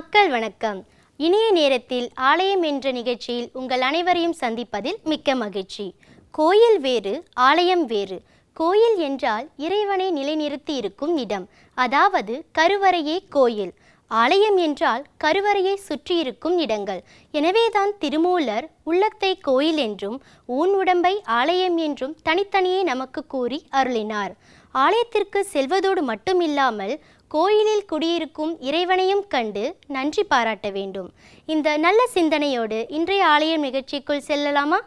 மக்கள் வணக்கம். இனிய நேரத்தில் ஆலயம் என்ற நிகழ்ச்சியில் உங்கள் அனைவரையும் சந்திப்பதில் மிக்க மகிழ்ச்சி. கோயில் வேறு ஆலயம் வேறு. கோயில் என்றால் இறைவனை நிலைநிறுத்தி இருக்கும் இடம். அதாவது கருவறையே கோயில். ஆலயம் என்றால் கருவறையை சுற்றியிருக்கும் இடங்கள். எனவேதான் திருமூலர் உள்ளத்தை கோயில் என்றும் ஊன் உடம்பை ஆலயம் என்றும் தனித்தனியே நமக்கு கூறி அருளினார். ஆலயத்திற்கு செல்வதோடு மட்டுமில்லாமல் கோயிலில் குடியிருக்கும் இறைவனையும் கண்டு நன்றி பாராட்ட வேண்டும். இந்த நல்ல சிந்தனையோடு இன்றைய ஆலயம் நிகழ்ச்சிக்குள் செல்லலாமா?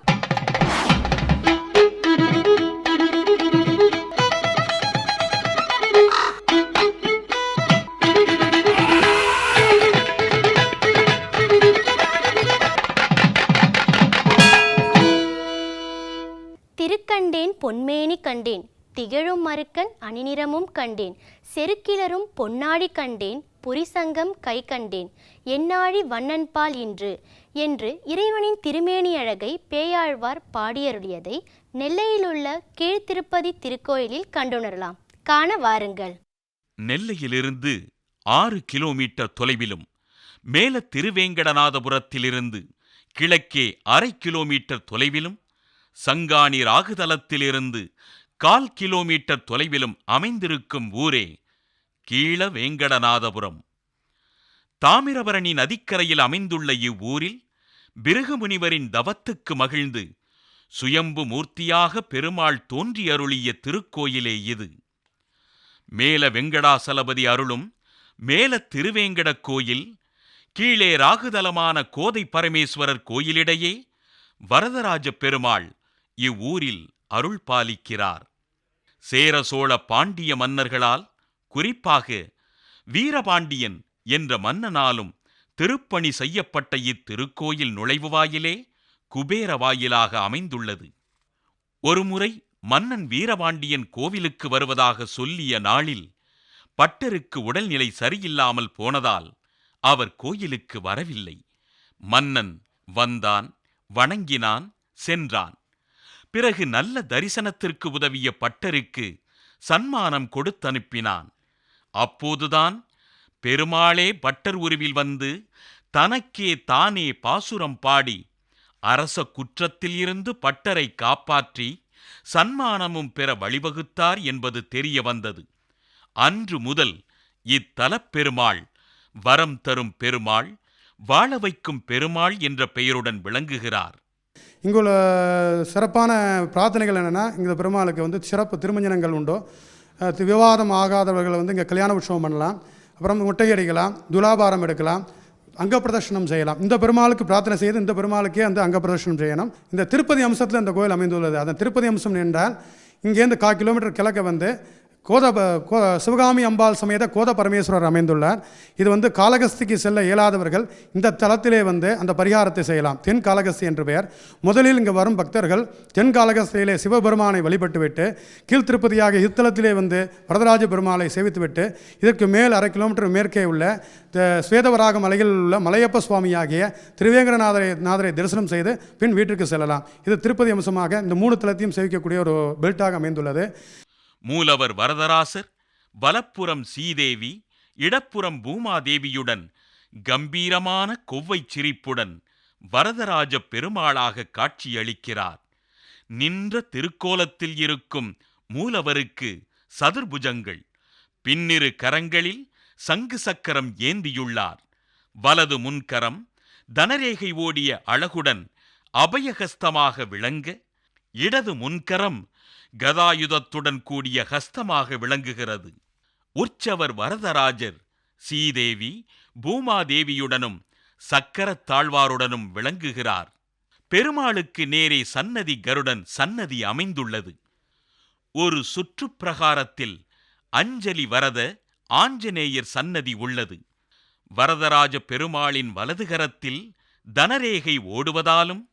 திருக்கண்டேன் பொன்மேனி கண்டேன். திகழும் மறுக்கன் அணிநிறமும் கண்டேன். செருக்கிலரும் பொன்னாடி கண்டேன். புரிசங்கம் கை கண்டேன். என்னாழி வண்ணன்பால் இன்று. என்று இறைவனின் திருமேனி அழகை பேயாழ்வார் பாடியருடையதை நெல்லையிலுள்ள கீழ்த்திருப்பதி திருக்கோயிலில் கண்டுணரலாம். காண வாருங்கள். நெல்லையிலிருந்து ஆறு கிலோமீட்டர் தொலைவிலும் மேல திருவேங்கடநாதபுரத்திலிருந்து கிழக்கே அரை கிலோமீட்டர் தொலைவிலும் சங்காணி ராகுதலத்திலிருந்து கால் கிலோமீட்டர் தொலைவிலும் அமைந்திருக்கும் ஊரே கீழ வேங்கடநாதபுரம் தாமிரபரணி நதிக்கரையில் அமைந்துள்ள இவ்வூரில் பிருகுமுனிவரின் தவத்துக்கு மகிழ்ந்து சுயம்பு மூர்த்தியாக பெருமாள் தோன்றியருளிய திருக்கோயிலே இது. மேல வெங்கடாசலபதி அருளும் மேல திருவேங்கடக் கோயில் கீழே ராகுதலமான கோதை பரமேஸ்வரர் கோயிலிடையே வரதராஜ பெருமாள் இவ்வூரில் அருள் பாலிக்கிறார் சேர சோழ பாண்டிய மன்னர்களால் குறிப்பாக வீரபாண்டியன் என்ற மன்னனாலும் திருப்பணி செய்யப்பட்ட இத்திருக்கோயில் நுழைவு வாயிலே குபேர வாயிலாக அமைந்துள்ளது. ஒருமுறை மன்னன் வீரபாண்டியன் கோவிலுக்கு வருவதாக சொல்லிய நாளில் பட்டருக்கு உடல்நிலை சரியில்லாமல் போனதால் அவர் கோயிலுக்கு வரவில்லை. மன்னன் வந்தான் வணங்கினான் சென்றான். பிறகு நல்ல தரிசனத்திற்கு உதவிய பட்டருக்கு சன்மானம் கொடுத்தனுப்பினான். அப்போதுதான் பெருமாளே பட்டர் உருவில் வந்து தனக்கே தானே பாசுரம் பாடி அரச குற்றத்தில் இருந்து பட்டரை காப்பாற்றி சன்மானமும் பெற வழிவகுத்தார் என்பது தெரிய வந்தது. அன்று முதல் இத்தலப் பெருமாள் வரம் தரும் பெருமாள் வாழ வைக்கும் பெருமாள் என்ற பெயருடன் விளங்குகிறார். இங்குள்ள சிறப்பான பிரார்த்தனைகள் என்னென்னா இந்த பெருமாளுக்கு வந்து சிறப்பு திருமஞ்சனங்கள் உண்டோ. விவாதம் ஆகாதவர்கள் வந்து இங்கே கல்யாண உற்சவம் பண்ணலாம். அப்புறம் முட்டை அடிக்கலாம் துலாபாரம் எடுக்கலாம் அங்க பிரதர்ஷனம் செய்யலாம். இந்த பெருமாளுக்கு பிரார்த்தனை செய்து இந்த பெருமாளுக்கே அந்த அங்க பிரதர்ஷனம் செய்யணும். இந்த திருப்பதி அம்சத்தில் இந்த கோயில் அமைந்துள்ளது. அந்த திருப்பதி அம்சம் என்றால் இங்கேருந்து கா கிலோமீட்டர் கிழக்க வந்து கோத கோ சிவகாமி அம்பாள் சமேத கோத பரமேஸ்வரர் அமைந்துள்ளார். இது வந்து காளகஸ்திக்கு செல்ல இயலாதவர்கள் இந்த தலத்திலே வந்து அந்த பரிகாரத்தை செய்யலாம். தென் காளகஸ்தி என்று பெயர். முதலில் இங்கே வரும் பக்தர்கள் தென் காளகஸ்தியிலே சிவபெருமானை வழிபட்டுவிட்டு கீழ் திருப்பதியாக இத்தலத்திலே வந்து வரதராஜ பெருமாளை சேவித்துவிட்டு இதற்கு மேல் அரை கிலோமீட்டர் மேற்கே உள்ள ஸ்வேதவராக மலையில் உள்ள மலையப்ப சுவாமியாகிய திருவேங்கடநாதரை நாதரை தரிசனம் செய்து பின் வீட்டிற்கு செல்லலாம். இது திருப்பதி அம்சமாக இந்த மூணு தலத்தையும் சேவிக்கக்கூடிய ஒரு பெல்ட்டாக அமைந்துள்ளது. மூலவர் வரதராசர் வலப்புறம் சீதேவி இடப்புறம் பூமாதேவியுடன் கம்பீரமான கொவ்வைச் சிரிப்புடன் வரதராஜ பெருமாளாக காட்சியளிக்கிறார். நின்ற திருக்கோலத்தில் இருக்கும் மூலவருக்கு சதுர்புஜங்கள். பின்னிரு கரங்களில் சங்கு சக்கரம் ஏந்தியுள்ளார். வலது முன்கரம் தனரேகை ஓடிய அழகுடன் அபயஹஸ்தமாக விளங்க இடது முன்கரம் கதாயுதத்துடன் கூடிய ஹஸ்தமாக விளங்குகிறது. உற்சவர் வரதராஜர் சீதேவி பூமாதேவியுடனும் சக்கரத் தாழ்வாருடனும் விளங்குகிறார். பெருமாளுக்கு நேரே சன்னதி கருடன் சன்னதி அமைந்துள்ளது. ஒரு சுற்றுப்பிரகாரத்தில் அஞ்சலி வரத ஆஞ்சநேயர் சன்னதி உள்ளது. வரதராஜ பெருமாளின் வலதுகரத்தில் தனரேகை ஓடுவதாலும்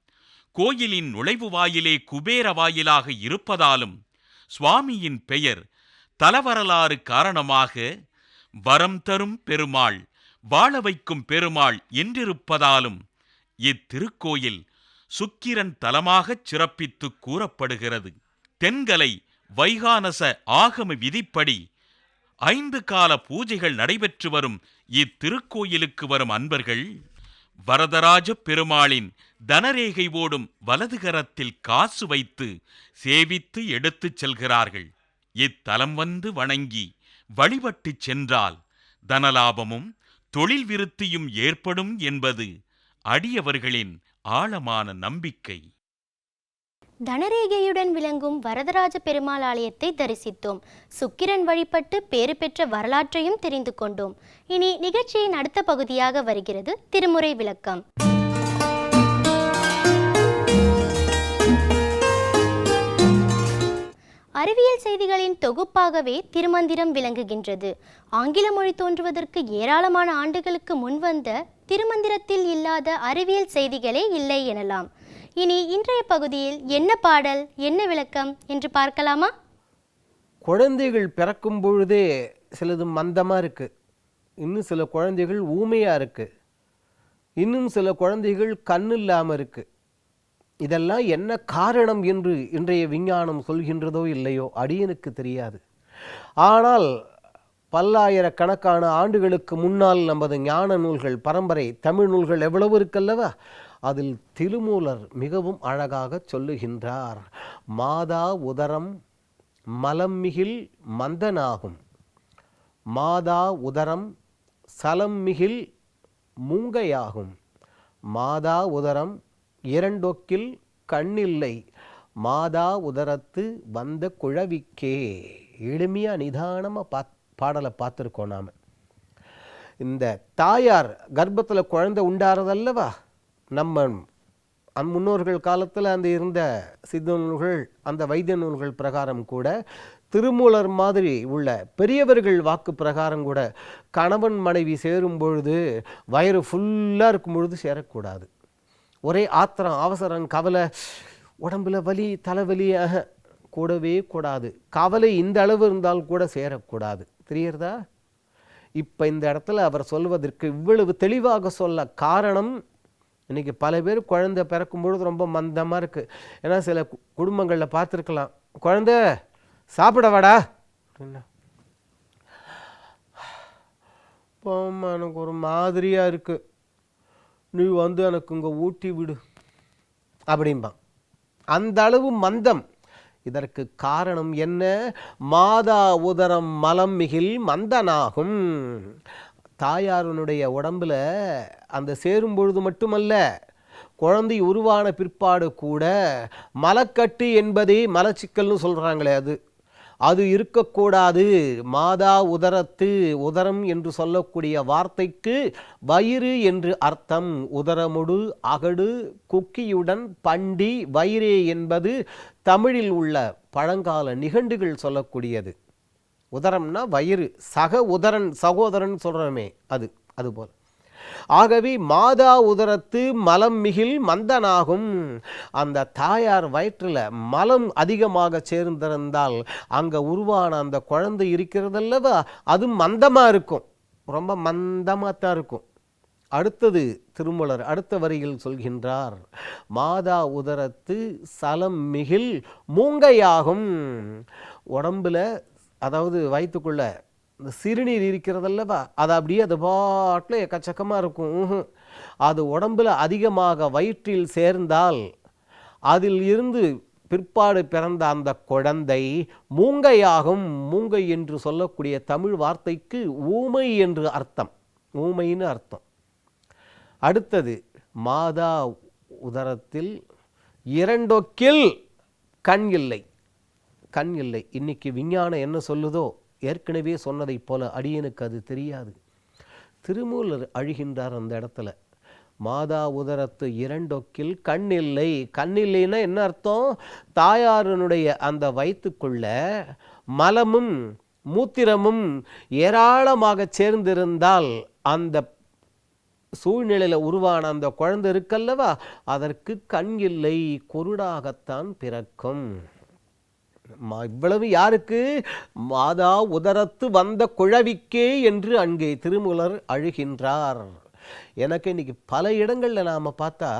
கோயிலின் நுழைவு வாயிலே குபேர வாயிலாக இருப்பதாலும் சுவாமியின் பெயர் தலவரலாறு காரணமாக வரம் தரும் பெருமாள் வாழ வைக்கும் பெருமாள் என்றிருப்பதாலும் இத்திருக்கோயில் சுக்கிரன் தலமாகச் சிறப்பித்துக் கூறப்படுகிறது. தென்கலை வைகானச ஆகம விதிப்படி ஐந்து கால பூஜைகள் நடைபெற்று வரும் இத்திருக்கோயிலுக்கு வரும் அன்பர்கள் வரதராஜ பெருமாளின் தனரேகை ஓடும் வலது கரத்தில் காசு வைத்து சேவித்து எடுத்துச் செல்கிறார்கள். இத்தலம் வந்து வணங்கி வழிபட்டுச் சென்றால் தனலாபமும் தொழில் விருத்தியும் ஏற்படும் என்பது அடியவர்களின் ஆழமான நம்பிக்கை. தனரேகையுடன் விளங்கும் வரதராஜ பெருமாள் ஆலயத்தை தரிசித்தோம். சுக்கிரன் வழிபட்டு பேறு பெற்ற வரலாற்றையும் தெரிந்து கொண்டோம். இனி நிகழ்ச்சியின் அடுத்த பகுதியாக வருகிறது திருமுறை விளக்கம். அறிவியல் செய்திகளின் தொகுப்பாகவே திருமந்திரம் விளங்குகின்றது. ஆங்கில மொழி தோன்றுவதற்கு ஏராளமான ஆண்டுகளுக்கு முன்வந்த திருமந்திரத்தில் இல்லாத அறிவியல் செய்திகளே இல்லை எனலாம். இனி இன்றைய பகுதியில் என்ன பாடல் என்ன விளக்கம் என்று பார்க்கலாமா? குழந்தைகள் பிறக்கும் பொழுதே சிலது மந்தமாக இருக்குது இன்னும் சில குழந்தைகள் ஊமையாக இருக்குது இன்னும் சில குழந்தைகள் கண் இல்லாமல் இருக்குது இதெல்லாம் என்ன காரணம் என்று இன்றைய விஞ்ஞானம் சொல்கின்றதோ இல்லையோ அடியனுக்கு தெரியாது. ஆனால் பல்லாயிரக்கணக்கான ஆண்டுகளுக்கு முன்னால் நமது ஞான நூல்கள் பரம்பரை தமிழ் நூல்கள் எவ்வளவு இருக்கல்லவா? அதில் திருமூலர் மிகவும் அழகாக சொல்லுகின்றார் மாதா உதரம் மலம்மிகில் மந்தனாகும். மாதா உதரம் சலம்மிகில் மூங்கையாகும். மாதா உதரம் இரண்டொக்கில் கண்ணில்லை. மாதா உதரத்து வந்த குழவிக்கே. எளிமையாக நிதானமாக பாத் பாடலை பார்த்துருக்கோம் நாம். இந்த தாயார் கர்ப்பத்தில் குழந்தை உண்டாறதல்லவா? நம்ம அந் முன்னோர்கள் காலத்தில் அந்த இருந்த சித்த நூல்கள் அந்த வைத்திய நூல்கள் பிரகாரம் கூட திருமூலர் மாதிரி உள்ள பெரியவர்கள் வாக்கு பிரகாரம் கூட கணவன் மனைவி சேரும் பொழுது வயிறு ஃபுல்லாக இருக்கும் பொழுது சேரக்கூடாது. ஒரே ஆத்திரம் அவசரம் கவலை உடம்புல வலி தலைவலியாக கூடவே கூடாது. கவலை இந்த அளவு இருந்தால் கூட சேரக்கூடாது. தெரியறதா இப்போ இந்த இடத்துல அவர் சொல்வதற்கு இவ்வளவு தெளிவாக சொல்ல காரணம் இன்னைக்கு பல பேர் குழந்தை பிறக்கும் பொழுது ரொம்ப மந்தமாக இருக்குது ஏன்னா சில கு- குடும்பங்களில் பார்த்துருக்கலாம். குழந்தை சாப்பிட வாடா. அப்படின்னா போம்மா எனக்கு ஒரு மாதிரியாக இருக்குது நீ வந்து எனக்கு இங்கே ஊட்டி விடு. அப்படிம்பான். அந்த அளவு மந்தம். இதற்கு காரணம் என்ன? மாதா உதரம் மலம் மிகில் மந்தனாகும். தாயாரனுடைய உடம்புல அந்த சேரும் பொழுது மட்டுமல்ல குழந்தை உருவான பிற்பாடு கூட மலக்கட்டு என்பதே மலச்சிக்கல்னு சொல்கிறாங்களே அது. அது இருக்கக்கூடாது. மாதா உதரத்து உதரம் என்று சொல்லக்கூடிய வார்த்தைக்கு வயிறு என்று அர்த்தம். உதரமுடு அகடு குக்கியுடன் பண்டி வயிறே என்பது தமிழில் உள்ள பழங்கால நிகண்டுகள் சொல்லக்கூடியது. உதரம்னா வயிறு சக உதரன் சகோதரன் சொல்கிறோமே அது அதுபோல். ஆகவே மாதா உதரத்து மலம் மிகில் மந்தனாகும். அந்த தாயார் வயிற்றில் மலம் அதிகமாக சேர்ந்திருந்தால் அங்கே உருவான அந்த குழந்தை இருக்கிறதல்லவா? அது மந்தமாக இருக்கும். ரொம்ப மந்தமாக தான் இருக்கும். அடுத்தது திருமலர் அடுத்த வரியில் சொல்கின்றார் மாதா உதரத்து சலம் மிகில் மூங்கையாகும். உடம்பில் அதாவது வயிற்றுக்குள்ள இந்த சிறுநீர் இருக்கிறதல்லவா? அது அப்படியே அது பாட்டில் எக்கச்சக்கமாக இருக்கும். அது உடம்புல அதிகமாக வயிற்றில் சேர்ந்தால் அதில் இருந்து பிற்பாடு பிறந்த அந்த குழந்தை மூங்கையாகும். மூங்கை என்று சொல்லக்கூடிய தமிழ் வார்த்தைக்கு ஊமை என்று அர்த்தம். ஊமைன்னு அர்த்தம். அடுத்தது மாதா உதரத்தில் இரண்டொக்கில் கண் இல்லை. கண் இல்லை. இன்னைக்கு விஞ்ஞானம் என்ன சொல்லுதோ ஏற்கனவே சொன்னதைப் போல அடியனுக்கு அது தெரியாது. திருமூலர் அழுகின்றார் அந்த இடத்துல. மாதா உதரத்து இரண்டொக்கில் கண் இல்லை. கண் இல்லைன்னா என்ன அர்த்தம்? தாயாரனுடைய அந்த வயிற்றுக்குள்ள மலமும் மூத்திரமும் ஏராளமாக சேர்ந்திருந்தால் அந்த சூழ்நிலையில் உருவான அந்த குழந்தை இருக்கல்லவா? அதற்கு கண் இல்லை குருடாகத்தான் பிறக்கும். இவ்வளவு யாருக்கு? மாதா உதரத்து வந்த குழவிக்கே என்று அங்கே திருமூலர் அழுகின்றார். எனக்கு இன்னைக்கு பல இடங்களில் நாம் பார்த்தா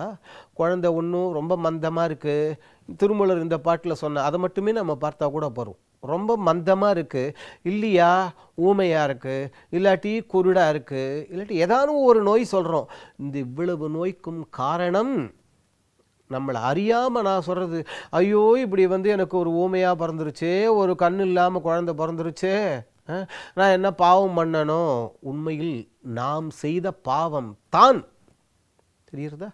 குழந்தை ஒன்றும் ரொம்ப மந்தமாக இருக்குது திருமூலர் இந்த பாட்டில் சொன்ன அதை மட்டுமே நம்ம பார்த்தா கூட போகிறோம் ரொம்ப மந்தமாக இருக்குது இல்லையா? ஊமையாக இருக்குது இல்லாட்டி குருடாக இருக்குது இல்லாட்டி ஏதானும் ஒரு நோய் சொல்கிறோம் இந்த இவ்வளவு நோய்க்கும் காரணம் நம்மளை அறியாமல் நான் சொல்கிறது ஐயோ இப்படி வந்து எனக்கு ஒரு ஊமையாக பிறந்துருச்சே ஒரு கண் இல்லாமல் குழந்தை பிறந்துருச்சே நான் என்ன பாவம் பண்ணணும்? உண்மையில் நாம் செய்த பாவம் தான். தெரியுறதா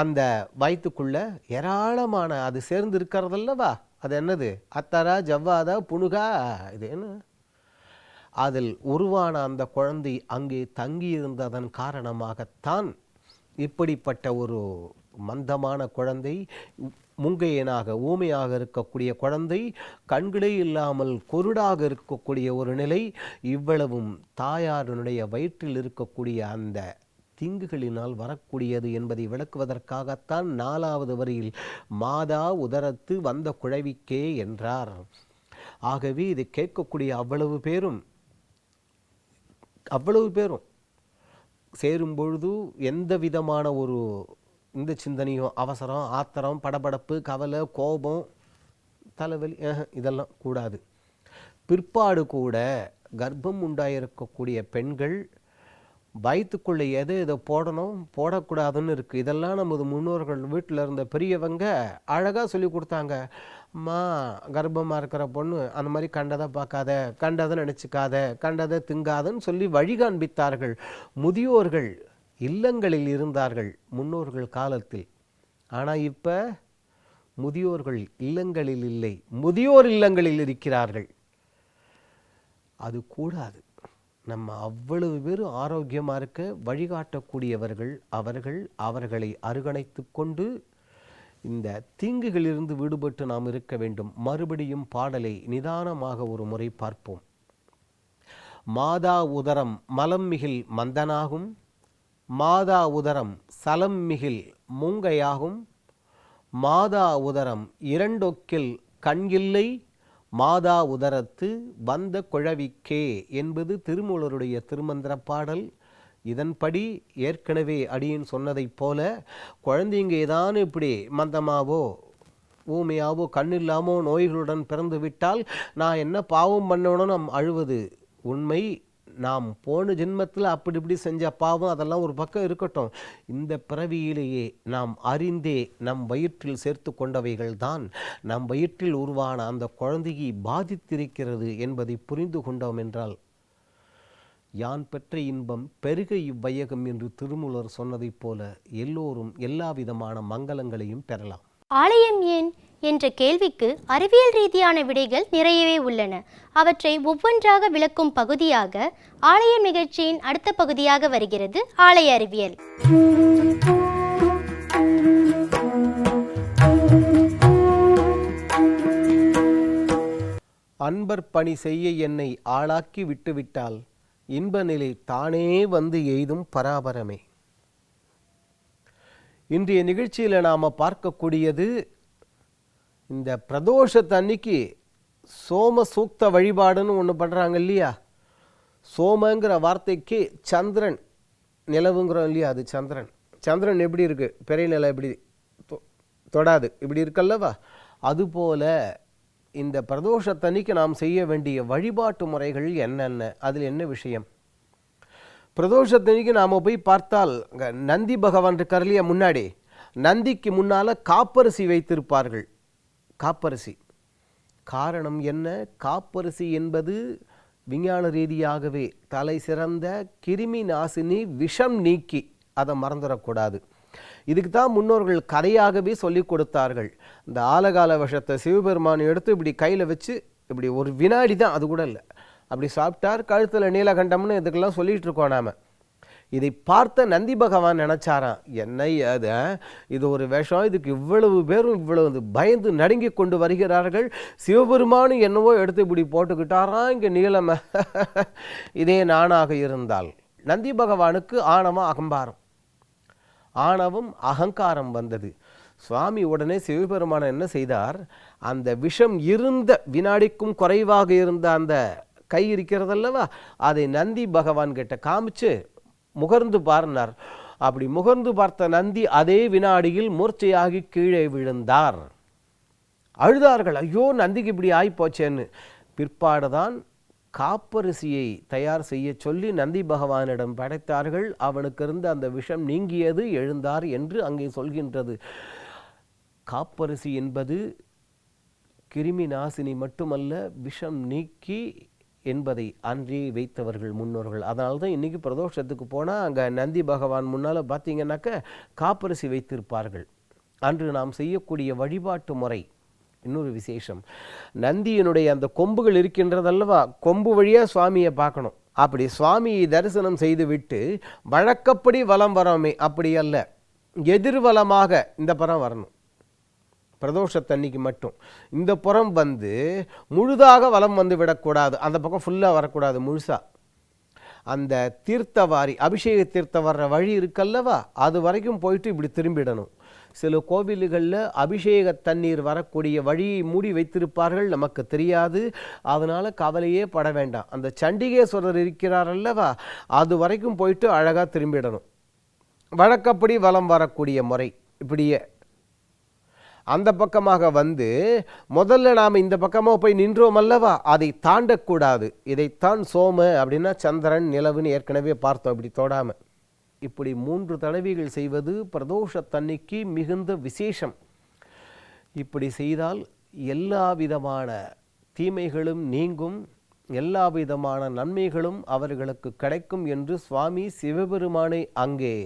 அந்த வயிற்றுக்குள்ளே ஏராளமான அது சேர்ந்து இருக்கிறதல்லவா? அது என்னது? அத்தாரா ஜவ்வாதா புனுகா இது என்ன? அதில் உருவான அந்த குழந்தை அங்கே தங்கியிருந்ததன் காரணமாகத்தான் இப்படிப்பட்ட ஒரு மந்தமான குழந்தை முங்கையனாக ஊமையாக இருக்கக்கூடிய குழந்தை கண்களே இல்லாமல் குருடாக இருக்கக்கூடிய ஒரு நிலை இவ்வளவும் தாயாரினுடைய வயிற்றில் இருக்கக்கூடிய அந்த தீங்குகளினால் வரக்கூடியது என்பதை விளக்குவதற்காகத்தான் நாலாவது வரியில் மாதா உதரத்து வந்த குழவிக்கே என்றார். ஆகவே இது கேட்கக்கூடிய அவ்வளவு பேரும் அவ்வளவு பேரும் சேரும் பொழுது எந்த விதமான ஒரு இந்த சிந்தனையும் அவசரம் ஆத்திரம் படபடப்பு கவலை கோபம் தலைவலி ஆஹ், இதெல்லாம் கூடாது. பிற்பாடு கூட கர்ப்பம் உண்டாயிருக்கக்கூடிய பெண்கள் வயிற்றுக்குள்ளே எது எதை போடணும் போடக்கூடாதுன்னு இருக்குது இதெல்லாம் நமது முன்னோர்கள் வீட்டில் இருந்த பெரியவங்க அழகாக சொல்லி கொடுத்தாங்க. அம்மா கர்ப்பமாக இருக்கிற பொண்ணு அந்த மாதிரி கண்டதை பார்க்காத கண்டதை நினச்சிக்காத கண்டதை திங்காதன்னு சொல்லி வழி காண்பித்தார்கள். முதியோர்கள் இல்லங்களில் இருந்தார்கள் முன்னோர்கள் காலத்தில். ஆனால் இப்போ முதியோர்கள் இல்லங்களில் இல்லை. முதியோர் இல்லங்களில் இருக்கிறார்கள். அது கூடாது. நம்ம அவ்வளவு பேரும் ஆரோக்கியமாக இருக்க வழிகாட்டக்கூடியவர்கள் அவர்கள் அவர்களை அருகணைத்து கொண்டு இந்த தீங்குகளிலிருந்து விடுபட்டு நாம் இருக்க வேண்டும். மறுபடியும் பாடலை நிதானமாக ஒரு முறை பார்ப்போம். மாதா உதரம் மலம் மிகில் மந்தனாகும். மாதா உதரம் சலம் மிகில் மூங்கையாகும். மாதா உதரம் இரண்டொக்கில் கண்கில்லை. மாதா உதரத்து வந்த குழவிக்கே என்பது திருமூலருடைய திருமந்திர பாடல் இதன்படி ஏற்கனவே அடியின் சொன்னதைப் போல குழந்தைங்க ஏதானு இப்படி மந்தமாவோ ஊமையாவோ கண்ணில்லாமோ நோய்களுடன் பிறந்து விட்டால் நான் என்ன பாவம் பண்ணணும்னு நம் அழுவது? உண்மை நாம் போன ஜென்மத்தில் அப்படி இப்படி செஞ்ச பாவம் அதெல்லாம் ஒரு பக்கம் இருக்கட்டும். இந்த பிறவியிலேயே நாம் அறிந்தே நம் வயிற்றில் சேர்த்து கொண்டவைகள் தான். நம் வயிற்றில் உருவான அந்த குழந்தையை பாதித்திருக்கிறது என்பதை புரிந்து கொண்டோம் என்றால் யான் பெற்ற இன்பம் பெருக இவ்வையகம் என்று திருமூலர் சொன்னதைப் போல எல்லோரும் எல்லா விதமான மங்களங்களையும் பெறலாம். ஆலயம் ஏன் என்ற கேள்விக்கு அறிவியல் ரீதியான விடைகள் நிறையவே உள்ளன. அவற்றை ஒவ்வொன்றாக விளக்கும் பகுதியாக ஆலய நிகழ்ச்சியின் அடுத்த பகுதியாக வருகிறது ஆலய அறிவியல். அன்பர் பணி செய்ய என்னை ஆளாக்கி விட்டுவிட்டால் இன்ப நிலை தானே வந்து எய்தும் பராபரமே. இன்றைய நிகழ்ச்சியில் நாம் பார்க்கக்கூடியது இந்த பிரதோஷத்தன்னைக்கு சோம சூக்த வழிபாடுன்னு ஒன்று பண்ணுறாங்க இல்லையா? சோமங்கிற வார்த்தைக்கு சந்திரன் நிலவுங்கிறோம் இல்லையா அது சந்திரன். சந்திரன் எப்படி இருக்கு? பெரிய நிலை எப்படி தொ- தொடாது. இப்படி இருக்கல்லவா? அதுபோல இந்த பிரதோஷத்தன்னைக்கு நாம் செய்ய வேண்டிய வழிபாட்டு முறைகள் என்னென்ன? அதில் என்ன விஷயம்? பிரதோஷத்தன்னைக்கு நாம் போய் பார்த்தால் நந்தி பகவான் இருக்கார் இல்லையா முன்னாடி? நந்திக்கு முன்னால் காப்பரிசி வைத்திருப்பார்கள். காப்பரிசி. காரணம் என்ன? காப்பரிசி என்பது விஞ்ஞான ரீதியாகவே தலை சிறந்த கிருமி நாசினி விஷம் நீக்கி. அதை மறந்துடக்கூடாது. இதுக்கு தான் முன்னோர்கள் கதையாகவே சொல்லி கொடுத்தார்கள். இந்த ஆலகால விஷத்தை சிவபெருமான் எடுத்து இப்படி கையில் வச்சு இப்படி ஒரு வினாடி தான் அது கூட இல்லை. அப்படி சாப்பிட்டார் கழுத்தில் நீலகண்டம்னு இதுக்கெல்லாம் சொல்லிகிட்டு இருக்கோம் நாம. இதை பார்த்த நந்தி பகவான் நினச்சாராம் என்ன அது இது ஒரு விஷம் இதுக்கு இவ்வளவு பேரும் இவ்வளவு இது பயந்து நடுங்கி கொண்டு வருகிறார்கள். சிவபெருமானு என்னவோ எடுத்து இப்படி போட்டுக்கிட்டாராம் இங்கே நீளம. இதே நானாக இருந்தால் நந்தி பகவானுக்கு ஆணவம் அகம்பாரம். ஆணவம் அகங்காரம் வந்தது. சுவாமி உடனே சிவபெருமான் என்ன செய்தார் அந்த விஷம் இருந்த வினாடிக்கும் குறைவாக இருந்த அந்த கை இருக்கிறதல்லவா அதை நந்தி பகவான் கிட்ட காமிச்சு முகர்ந்து பாருனார். அப்படி முகர்ந்து பார்த்த நந்தி அதே வினாடியில் மூர்ச்சையாகி கீழே விழுந்தார். அழுதார்கள் ஐயோ நந்திக்கு இப்படி ஆய்ப்போச்சேன்னு. பிற்பாடுதான் காப்பரிசியை தயார் செய்ய சொல்லி நந்தி பகவானிடம் படைத்தார்கள். அவனுக்கு அந்த விஷம் நீங்கியது எழுந்தார் என்று அங்கே சொல்கின்றது. காப்பரிசி என்பது கிருமி நாசினி மட்டுமல்ல விஷம் நீக்கி என்பதை அன்றே வைத்தவர்கள் முன்னோர்கள். அதனால தான் இன்றைக்கி பிரதோஷத்துக்கு போனால் அங்கே நந்தி பகவான் முன்னால் பார்த்தீங்கன்னாக்க காப்பரிசி வைத்திருப்பார்கள். அன்று நாம் செய்யக்கூடிய வழிபாட்டு முறை இன்னொரு விசேஷம். நந்தியினுடைய அந்த கொம்புகள் இருக்கின்றதல்லவா? கொம்பு வழியாக சுவாமியை பார்க்கணும். அப்படி சுவாமியை தரிசனம் செய்துவிட்டு வழக்கப்படி வலம் வரோமே அப்படி அல்ல. எதிர்வலமாக இந்த படம் வரணும். பிரதோஷத்தன்னைக்கு மட்டும். இந்த புறம் வந்து முழுதாக வலம் வந்து விடக்கூடாது. அந்த பக்கம் ஃபுல்லாக வரக்கூடாது முழுசாக அந்த தீர்த்தவாரி அபிஷேக தீர்த்தம் வர்ற வழி இருக்கல்லவா? அது வரைக்கும் போயிட்டு இப்படி திரும்பிடணும். சில கோவில்களில் அபிஷேக தண்ணீர் வரக்கூடிய வழியை மூடி வைத்திருப்பார்கள் நமக்கு தெரியாது. அதனால் கவலையே பட வேண்டாம். அந்த சண்டிகேஸ்வரர் இருக்கிறார் அல்லவா அது வரைக்கும் போயிட்டு அழகாக திரும்பிடணும். வழக்கப்படி வலம் வரக்கூடிய முறை. இப்படியே. அந்த பக்கமாக வந்து முதல்ல நாம் இந்த பக்கமாக போய் நின்றோம் அல்லவா? அதை தாண்டக்கூடாது. இதைத்தான் சோம அப்படின்னா சந்திரன் நிலவுன்னு ஏற்கனவே பார்த்தோம். இப்படி தொடாமல் இப்படி மூன்று தடவைகள் செய்வது பிரதோஷ தன்னைக்கு மிகுந்த விசேஷம். இப்படி செய்தால் எல்லா விதமான தீமைகளும் நீங்கும் எல்லா விதமான நன்மைகளும் அவர்களுக்கு கிடைக்கும் என்று சுவாமி சிவபெருமானை அங்கே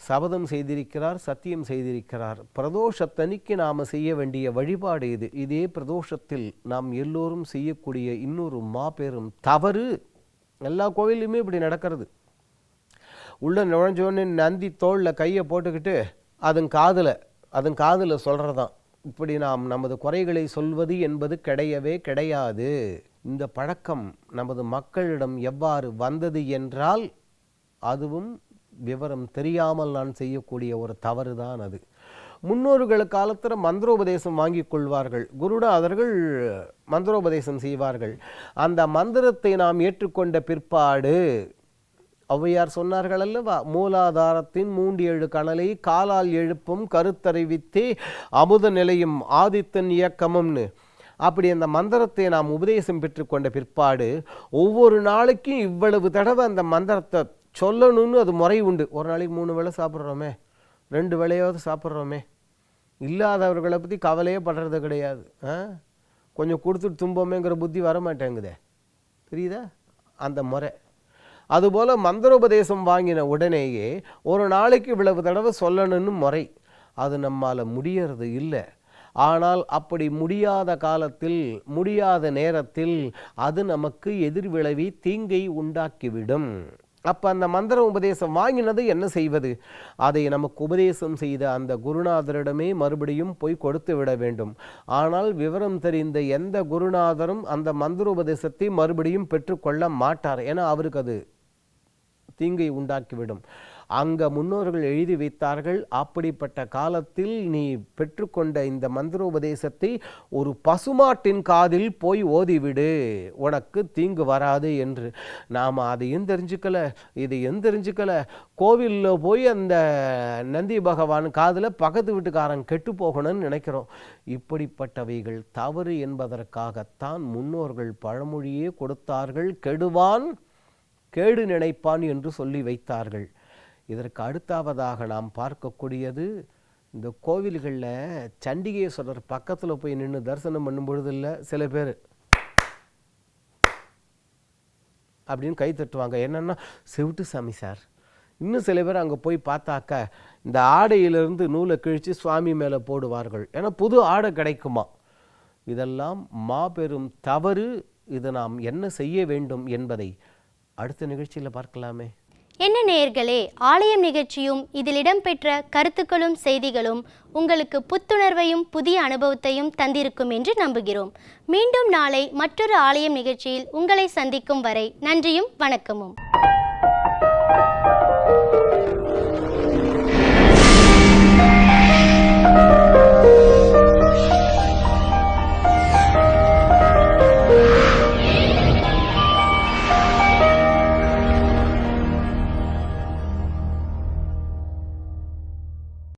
சபதம் செய்திருக்கிறார் சத்தியம் செய்திருக்கிறார். பிரதோஷத்தனிக்கு நாம் செய்ய வேண்டிய வழிபாடு இது. இதே பிரதோஷத்தில் நாம் எல்லோரும் செய்யக்கூடிய இன்னொரு மாபெரும் தவறு. எல்லா கோவிலுமே இப்படி நடக்கிறது. உள்ள நுழைஞ்சோன்னு நந்தி தோளில் கையை போட்டுக்கிட்டு அதன் காதில் அதன் காதில் சொல்கிறதான் இப்படி நாம் நமது குறைகளை சொல்வது என்பது கிடையவே கிடையாது. இந்த பழக்கம் நமது மக்களிடம் எவ்வாறு வந்தது என்றால் அதுவும் விவரம் தெரியாமல் நான் செய்யக்கூடிய ஒரு தவறு தான் அது. முன்னோர்கள் காலத்தில் மந்திரோபதேசம் வாங்கி கொள்வார்கள். குருநாதர்கள் மந்திரோபதேசம் செய்வார்கள். அந்த மந்திரத்தை நாம் ஏற்றுக்கொண்ட பிற்பாடு ஔவையார் சொன்னார்கள் அல்லவா? மூலாதாரத்தின் மூன்று ஏழு கணலை காலால் எழுப்பும் கருத்தறிவித்தே அமுத நிலையும் ஆதித்தன் இயக்கமும்னு. அப்படி அந்த மந்திரத்தை நாம் உபதேசம் பெற்றுக்கொண்ட பிற்பாடு ஒவ்வொரு நாளைக்கும் இவ்வளவு தடவை அந்த மந்திரத்தை சொல்லணும்னு அது முறை உண்டு. ஒரு நாளைக்கு மூணு வேளை சாப்பிட்றோமே ரெண்டு வேளையாவது சாப்பிட்றோமே. இல்லாதவர்களை பற்றி கவலையே படுறது கிடையாது. ஆ? கொஞ்சம் கொடுத்துட்டு தும்போமேங்கிற புத்தி வர மாட்டேங்குதே புரியுதா? அந்த முறை. அதுபோல் மந்திரோபதேசம் வாங்கின உடனேயே ஒரு நாளைக்கு இவ்வளவு தடவை சொல்லணும்னு முறை. அது நம்மால் முடியறது இல்லை. ஆனால் அப்படி முடியாத காலத்தில் முடியாத நேரத்தில் அது நமக்கு எதிர்விளைவி தீங்கை உண்டாக்கிவிடும். அப்போ அந்த மந்திர உபதேசம் வாங்கினது என்ன செய்வது? அதை நமக்கு உபதேசம் செய்த அந்த குருநாதரிடமே மறுபடியும் போய் கொடுத்து விட வேண்டும். ஆனால் விவரம் தெரிந்த எந்த குருநாதரும் அந்த மந்திர உபதேசத்தை மறுபடியும் பெற்றுக்கொள்ள மாட்டார். ஏன்னா அவருக்கு அது தீங்கை உண்டாக்கிவிடும். அங்க முன்னோர்கள் எழுதி வைத்தார்கள் அப்படிப்பட்ட காலத்தில் நீ பெற்றுக்கொண்ட இந்த மந்திரோபதேசத்தை ஒரு பசுமாட்டின் காதில் போய் ஓதிவிடு உனக்கு தீங்கு வராது என்று. நாம் அதையும் தெரிஞ்சுக்கல? இதையும் தெரிஞ்சுக்கல? கோவிலில் போய் அந்த நந்தி பகவான் காதில் பக்கத்து வீட்டுக்காரன் கெட்டு போகணும்னு நினைக்கிறோம். இப்படிப்பட்டவைகள் தவறு என்பதற்காகத்தான் முன்னோர்கள் பழமொழியே கொடுத்தார்கள் கெடுவான் கேடு நினைப்பான் என்று சொல்லி வைத்தார்கள். இதற்கு அடுத்தாவதாக நாம் பார்க்கக்கூடியது இந்த கோவில்களில் சண்டிகேஸ்வரர் பக்கத்தில் போய் நின்று தரிசனம் பண்ணும் பொழுதில்ல சில பேர். அப்படின்னு கை தட்டுவாங்க. என்னென்னா செவிட்டு சாமி சார். இன்னும் சில பேர் அங்கே போய் பார்த்தாக்க இந்த ஆடையிலிருந்து நூலை கிழித்து சுவாமி மேலே போடுவார்கள். ஏன்னா புது ஆடை கிடைக்குமா? இதெல்லாம் மாபெரும் தவறு. இது நாம் என்ன செய்ய வேண்டும் என்பதை அடுத்த நிகழ்ச்சியில் பார்க்கலாமே. என்ன நேயர்களே ஆலயம் நிகழ்ச்சியும் இதில் இடம்பெற்ற கருத்துக்களும் செய்திகளும் உங்களுக்கு புத்துணர்வையும் புதிய அனுபவத்தையும் தந்திருக்கும் என்று நம்புகிறோம். மீண்டும் நாளை மற்றொரு ஆலயம் நிகழ்ச்சியில் உங்களை சந்திக்கும் வரை நன்றியும் வணக்கமும்.